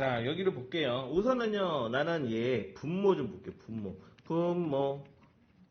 자, 여기를 볼게요. 우선은요, 나는 얘 분모 좀 볼게요. 분모. 분모.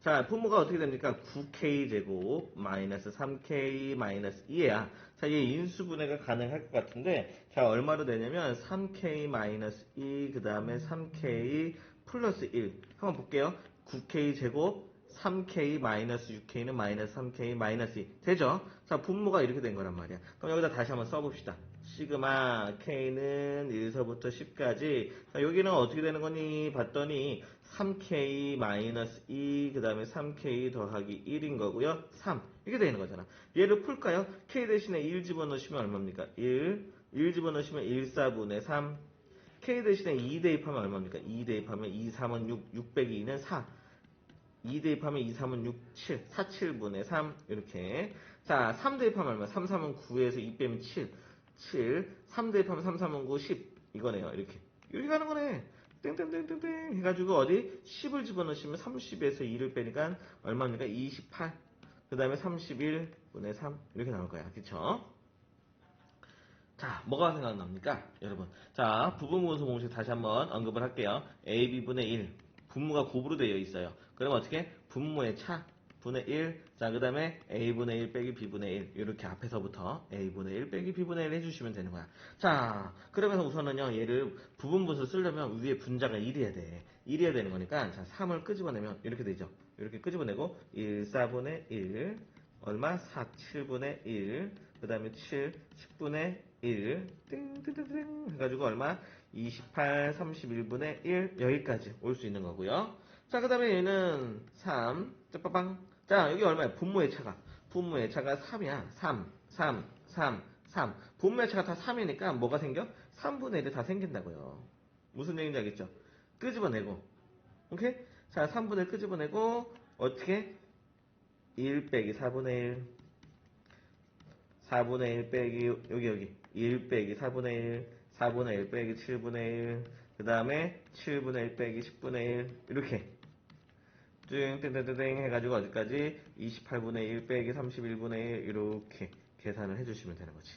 자, 분모가 어떻게 됩니까? 9k 제곱 마이너스 3k 마이너스 2야. 자, 얘 인수분해가 가능할 것 같은데, 자, 얼마로 되냐면 3k 마이너스 2, 그 다음에 3k 플러스 1. 한번 볼게요. 9k 제곱 3k 마이너스 6k는 마이너스 3k 마이너스 2. 되죠? 자, 분모가 이렇게 된 거란 말이야. 그럼 여기다 다시 한번 써봅시다. 시그마 k는 1서부터 10까지. 자, 여기는 어떻게 되는 거니? 봤더니 3k 마이너스 2, 그 다음에 3k 더하기 1인 거고요. 3. 이렇게 되는 거잖아. 얘를 풀까요? k 대신에 1 집어넣으시면 얼마입니까? 1. 1 집어넣으시면 1, 4분의 3. k 대신에 2 대입하면 얼마입니까? 2 대입하면 2, 3은 6, 6 빼기 2는 4. 2 대입하면 2, 3은 6, 7. 4, 7분의 3. 이렇게. 자, 3 대입하면 얼마? 3, 3은 9에서 2 빼면 7. 7. 3 대입하면 3, 3은 9, 10. 이거네요. 이렇게. 이렇게 가는 거네. 땡땡땡땡땡 해가지고 어디 10을 집어넣으시면 30에서 2를 빼니까 얼마입니까? 28. 그 다음에 31분의 3. 이렇게 나올 거야. 그쵸? 자, 뭐가 생각납니까? 여러분. 자, 부분분수 공식 다시 한번 언급을 할게요. AB분의 1. 분모가 곱으로 되어 있어요. 그럼 어떻게? 분모의 차. 분의 1. 자, 그 다음에 A분의 1 빼기 B분의 1. 이렇게 앞에서부터 A분의 1 빼기 B분의 1 해주시면 되는 거야. 자, 그러면서 우선은요, 얘를 부분분수 쓰려면 위에 분자가 1이어야 돼. 1이어야 되는 거니까, 자, 3을 끄집어내면 이렇게 되죠. 이렇게 끄집어내고, 1, 4분의 1. 얼마? 4, 7분의 1. 그 다음에 7, 10분의 1. 띵띵띵띵 해가지고 얼마? 28, 31분의 1. 여기까지 올 수 있는 거고요. 자, 그 다음에 얘는 3. 짜빠빵. 자, 여기 얼마야? 분모의 차가. 분모의 차가 3이야. 3, 3, 3, 3. 분모의 차가 다 3이니까 뭐가 생겨? 3분의 1이 다 생긴다고요. 무슨 얘기인지 알겠죠? 끄집어내고. 오케이? 자, 3분의 1 끄집어내고, 어떻게? 1 빼기 4분의 1. 4분의 1 빼기, 여기, 여기. 1 빼기 4분의 1. 4분의 1 빼기 7분의 1. 그 다음에 7분의 1 빼기 10분의 1. 이렇게. 띵띵띵띵 해가지고 어디까지 28분의 1 빼기 31분의 1 이렇게 계산을 해주시면 되는 거지.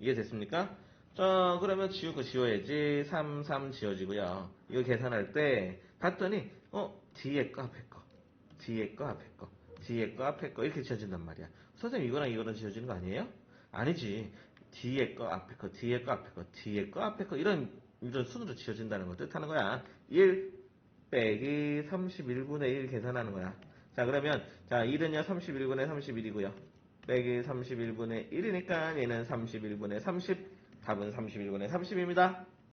이해됐습니까? 자, 그러면 거 지워야지. 3, 3 지워지고요. 이거 계산할 때 봤더니 어 뒤에 거 앞에 거, 뒤에 거 앞에 거, 뒤에 거 앞에 거 이렇게 지워진단 말이야. 선생님 이거랑 이거랑 지워지는 거 아니에요? 아니지. 뒤에 거 앞에 거, 뒤에 거 앞에 거, 뒤에 거 앞에 거 이런 이런 순으로 지워진다는 걸 뜻하는 거야. 1 빼기 31분의 1 계산하는 거야. 자, 그러면, 자, 1은요, 31분의 31이고요. 빼기 31분의 1이니까 얘는 31분의 30, 답은 31분의 30입니다.